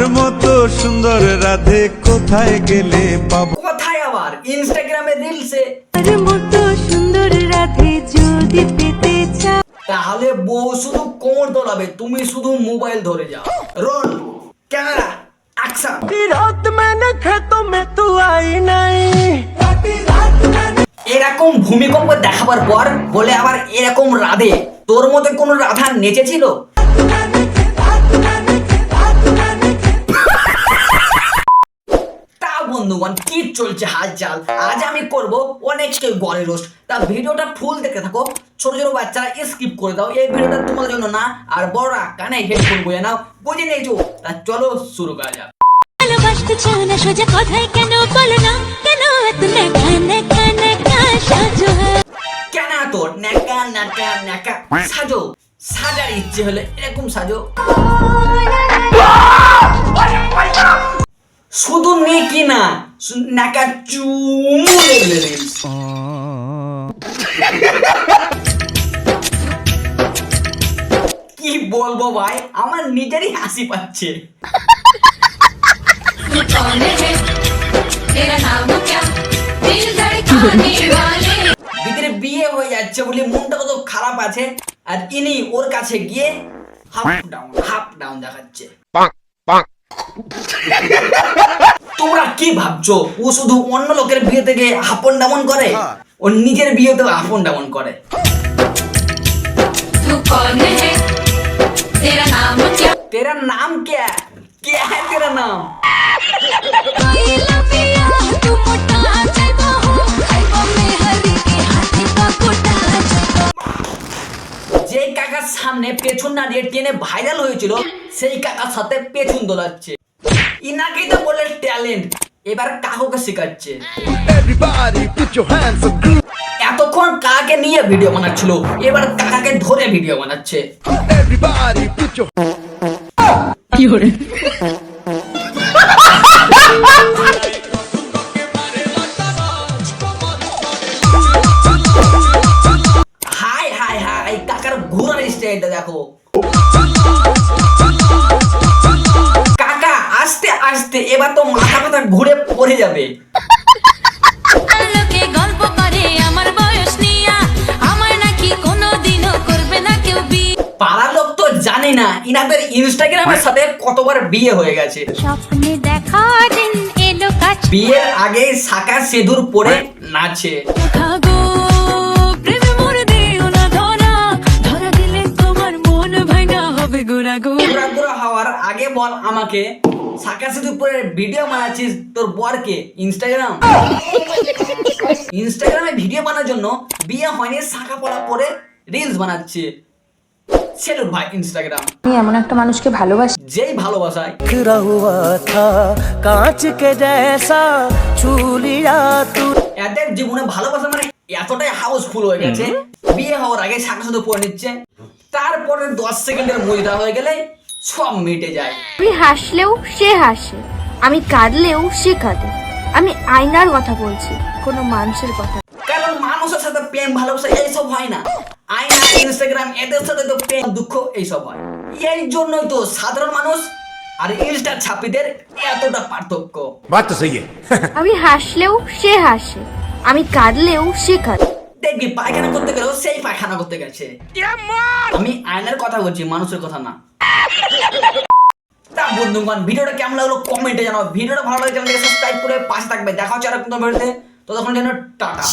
তোমার মতো সুন্দর রাধে কোথায় গেলে পাবো? কোথায় আবার? ইনস্টাগ্রামে রিলসে তোমার মতো সুন্দর রাধে যদি পেতে চাও। তাহলে বউ শুধু কোমর দোলাবে তুমি শুধু মোবাইল ধরে যাও। রোল ক্যামেরা অ্যাকশন রাত মানে খেতো মে তু আই নাই এরকম ভূমিকম্প দেখাবার পর বলে আবার এরকম রাধে। তোর মতে কোনো রাধা নেচেছিল? বন্ধুগণ কি চলছে হালচাল? আজ আমি করব অনেক গড়ে রোস্ট। তা ভিডিওটা ফুল দেখতে থাকো ছোট ছোট বাচ্চারা স্কিপ করে দাও এই ভিডিওটা তোমাদের জন্য না আর বড়রা কানে হেডফোন বয়ে নাও বুঝে নিয়েছো তা চলো শুরু করা যাক। ভালোবাসতে চাও না সোজা কথাই কেন বলো না? কেন এত নেকা নেকা নেকা সাজো? কেন নাকা নাকা নাকা সাজো? সাজার ইচ্ছে হলে এরকম সাজো। নাকা চুমু কি বলব ভাই? আমার নিজেরই হাসি পাচ্ছে। বিয়ে হয়ে যাচ্ছে বলে মনটা কত খারাপ আছে, আর ইনি ওর কাছে গিয়ে হাফ ডাউন হাফ ডাউন দেখাচ্ছে। তোমরা কি ভাবছ? ও শুধু অন্য লোকের বিয়ে থেকে আপন ডামন করে? হ্যাঁ। ও নিজের বিয়েতেও আপন ডামন করে? তেরা নাম কে কে হ্যাঁ তেরা নাম সামনে পেছন না দিয়ে টেনে ভাইরাল হয়েছিল সেই কাকার সাথে পেছন দোলাচ্ছে ইনাকেই তো বলে ট্যালেন্ট এবার কাকুকে শেখাচ্ছে। এতক্ষণ কাকে নিয়ে ভিডিও বানাচ্ছিল এবার কাকাকে ধরে ভিডিও বানাচ্ছে। Everybody স্টাইলটা দেখো। কাকা আস্তে আস্তে এবার তো মাথা মাথা ঘুরে পড়ে যাবে। গল্প করে আমার বয়স নিয়া আমার নাকি কোনোদিনও করবে না কেউ বিয়ে পাড়ার লোক তো জানে না ইনাদের ইনস্টাগ্রামের সাথে কতবার বিয়ে হয়ে গেছে। স্বপ্নে দেখা দিন এলো কাছে। বিয়ের আগে শাখা সেঁদুর পরে নাচে। হওয়ার আগে বল আমাকে সাকাশে ভিডিও বানাচ্ছিস তোর বরকে ইনস্টাগ্রাম ইনস্টাগ্রামে ভিডিও বানার জন্য বিয়ে হয়নি শাখা পড়া পরে রিলস বানাচ্ছে। ভাই ইনস্টাগ্রাম আমি এমন একটা মানুষকে ভালোবাসি। যেই ভালোবাসায়। খিরা জীবনে ভালোবাসা মানে এতটাই হাউসফুল হয়ে গেছে। বিয়ে হওয়ার আগে শাখা শুধু পড়ে নিচ্ছে। তারপরে দশ সেকেন্ডের মজুদা হয়ে গেলে সব মিটে যায়। আমি হাসলেও সে হাসে আমি কাঁদলেও সে কাঁদে। আমি আয়নার কথা বলছি কোনো মানুষের কথা। কারণ মানুষের সাথে প্রেম ভালোবাসা এইসব হয় না। আয়না ইনস্টাগ্রাম এদের সাথে তো প্রেম দুঃখ এইসব হয়। এই জন্যই তো সাধারণ মানুষ আর ইনস্টা ছাপিদের এতটা পার্থক্য। বাত তো সহি আমি হাসলেও সে হাসে আমি কাঁদলেও সে কাঁদে। দেখবি পায়খানা করতে গেলেও সেই পায়খানা করতে গেছে। আমি আয়নার কথা বলছি মানুষের কথা না। তা বন্ধুগণ ভিডিওটা কেমন লাগল কমেন্টে জানাও। ভিডিওটা ভালো লাগে সাবস্ক্রাইব করে পাশে থাকবে। দেখা হচ্ছে আর কোনো ভিডিওতে ততক্ষণ যেন টাটা।